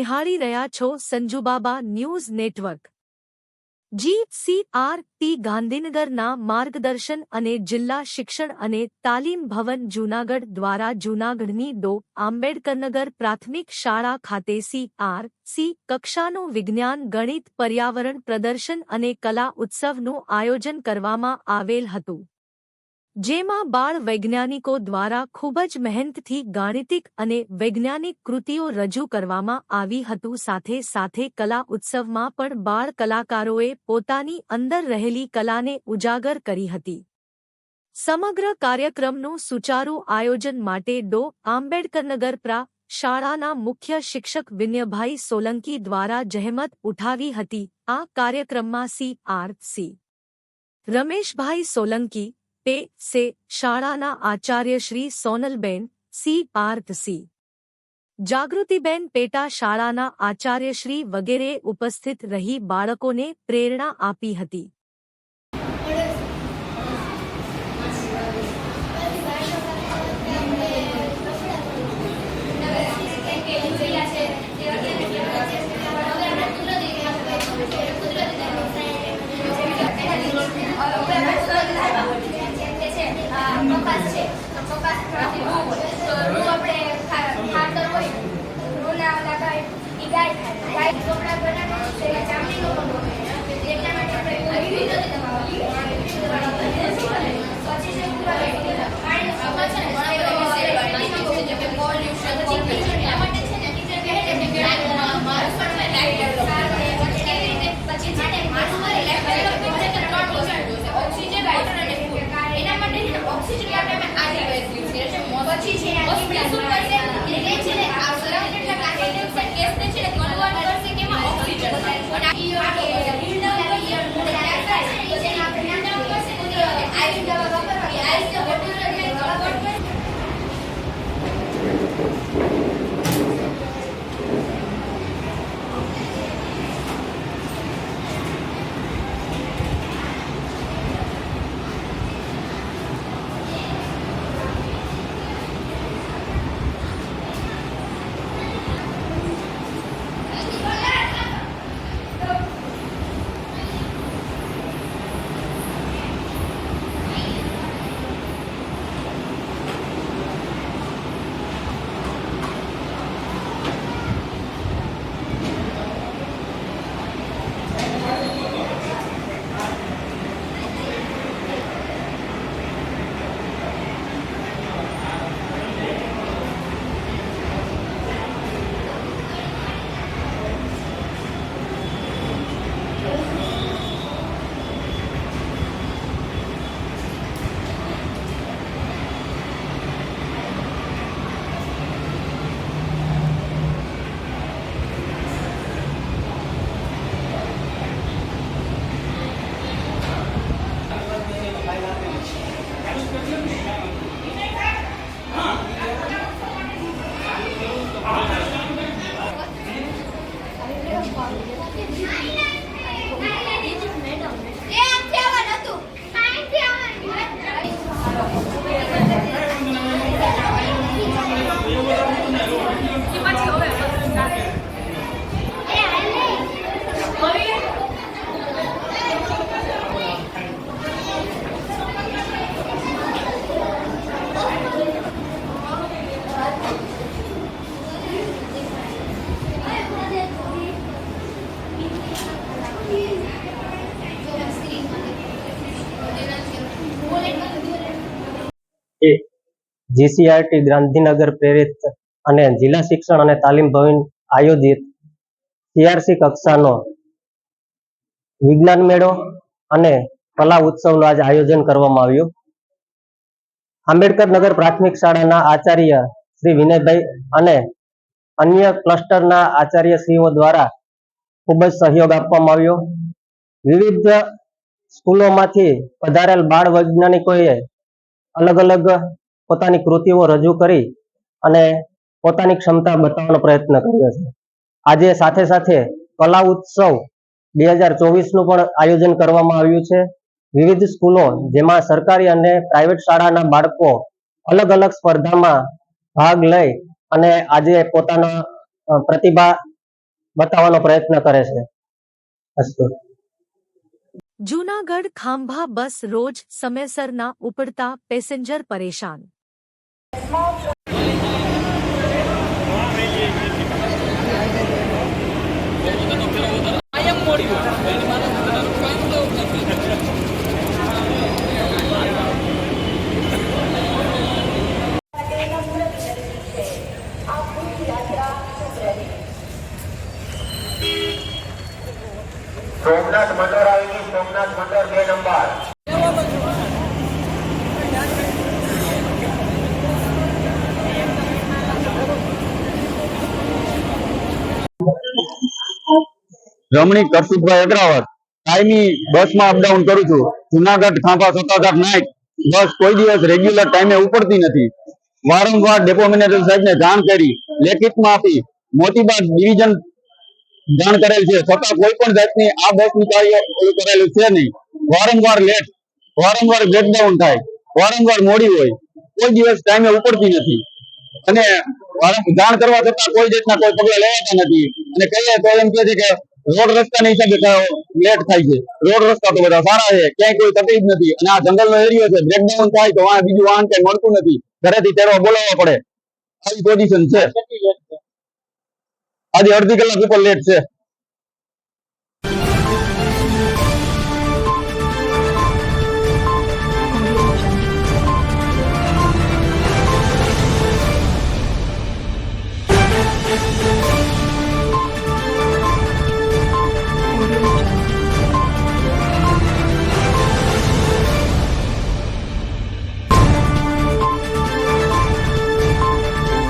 નિહાળી રહ્યા છો Sanjubaba news network. GCERT ગાંધીનગરના માર્ગદર્શન અને જિલ્લા શિક્ષણ અને તાલીમ ભવન જૂનાગઢ દ્વારા જૂનાગઢની ડો આંબેડકરનગર પ્રાથમિક શાળા ખાતે સીઆર સી કક્ષાનું વિજ્ઞાન, ગણિત, પર્યાવરણ, પ્રદર્શન અને કલા ઉત્સવનું આયોજન કરવામાં આવેલ હતું. જેમાં બાળ વૈજ્ઞાનિકો દ્વારા ખૂબ જ મહેનતથી ગાણિતિક અને વૈજ્ઞાનિક કૃતિઓ રજૂ કરવામાં આવી હતું. સાથે સાથે કલા ઉત્સવમાં પણ બાળ કલાકારોએ પોતાની અંદર રહેલી કલાને ઉજાગર કરી હતી. સમગ્ર કાર્યક્રમનું સુચારુ આયોજન માટે ડો. આંબેડકરનગર પ્રા. શાળાના મુખ્ય શિક્ષક વિનયભાઈ સોલંકી દ્વારા જહેમત ઉઠાવી હતી. આ કાર્યક્રમમાં C. R. C. Rameshbhai Solanki pay સે શાળાના આચાર્ય શ્રી સોનલબેન સી પાર્થ સી. જાગૃતિબેન પેટા શાળાના આચાર્ય શ્રી વગેરે ઉપસ્થિત રહી બાળકોને પ્રેરણા આપી હતી કપાસ છે તો કપાસમાંથી રૂ હોય તો રૂ આપણે ખા- ખાતર હોય રૂના ઓલા ગાય ખાય બનાવવાનું છે પણ હોય એટલા માટે આપણે આવી રીતે દવા આપીએ. પછી છે પાણીનો સ્વભાવ છે ને ઘણા બધા શેરવાળીમાં કહું છું કે pollution, pollution. એના માટે છે ને teacher કહે છે કે લાઈટ માણસ પણ લાઈટ સારું રહે. પછી કેવી રીતે પછી છે ને માણસ મારે લાઈટ development છે તો ત્રણ વસ્તુ જોશે. ઓક્સિજન વોટર અને ફૂડ એના માટે છે ને ઓક્સિજન આપણે આજે છે. પછી છે હોસ્પિટલ શું કરશે એટલે છે ને, આ સરાઉન્ડેડ કાર્બન ડાયોક્સાઇડ ગેસને છે ને કન્વર્ટ કરશે કે ઓક્સિજન અને આ જીસીઆરટી ગાંધીનગર પ્રેરિત અને જિલ્લા શિક્ષણ અને તાલીમ ભવન આયોજિત સીઆરસી કક્ષાનો વિજ્ઞાન મેળો અને કલા ઉત્સવનું આજે આયોજન કરવામાં આવ્યું. આંબેડકર નગર પ્રાથમિક શાળાના આચાર્ય શ્રી વિનયભાઈ અને અન્ય ક્લસ્ટરના આચાર્યશ્રીઓ દ્વારા ખૂબ જ સહયોગ આપવામાં આવ્યો. વિવિધ સ્કૂલોમાંથી પધારેલ બાળ વૈજ્ઞાનિકોએ અલગ અલગ પોતાની કૃતિઓ રજૂ કરી અને પોતાની ક્ષમતા બતાવવાનો પ્રયત્ન કર્યો છે. આજે સાથે સાથે કલા ઉત્સવ બે હજાર ચોવીસનું પણ આયોજન કરવામાં આવ્યું છે. વિવિધ સ્કૂલો જેમાં સરકારી અને પ્રાઇવેટ શાળાના બાળકો અલગ અલગ સ્પર્ધામાં ભાગ લઈ અને આજે પોતાના પ્રતિભા બતાવવાનો પ્રયત્ન કરે છે. અસ્તુ. જૂનાગઢ ખાંભા બસ રોજ સમયસરના ઉપડતા પેસેન્જર પરેશાન. સોમનાથ મંડળ આવી ગઈ સોમનાથ મંડળ બે નંબર રમણીક કરશુભાઈ અગ્રાવર કાયમી બસમાં અપડાઉન કરું છું. જુનાગઢ, ખાંભા સત્તાધાર નાઇટ બસ કોઈ દિવસ રેગ્યુલર ટાઈમે ઉપડતી નથી. વારંવાર ડેપો મેનેજર સાહેબને જાણ કરી, લેખિતમાં આપી, મોતીબાગ ડિવિઝન જાણ કરેલ છે. છતાં કોઈ પણ જાતની આ બસનું કાર્ય કરેલું છે નહીં. વારંવાર લેટ વારંવાર બ્રેકડાઉન થાય, વારંવાર મોડી હોય. કોઈ દિવસ ટાઈમે ઉપડતી નથી. અને જાણ કરવા છતાં કોઈ જાતના કોઈ પગલા લેવાતા નથી. અને કહીએ તો એમ કહે છે કે રોડ રસ્તાના હિસાબે લેટ થાય છે. રોડ રસ્તા તો બધા સારા છે ક્યાંય કોઈ તકલીફ નથી. અને આ જંગલનો એરિયો છે બ્રેકડાઉન થાય તો વાહન બીજું વાહન કઈ મળતું નથી. ઘરેથી તેડવા બોલાવવા પડે. આવી પોઝિશન છે. આજે અડધી કલાક ઉપર લેટ છે.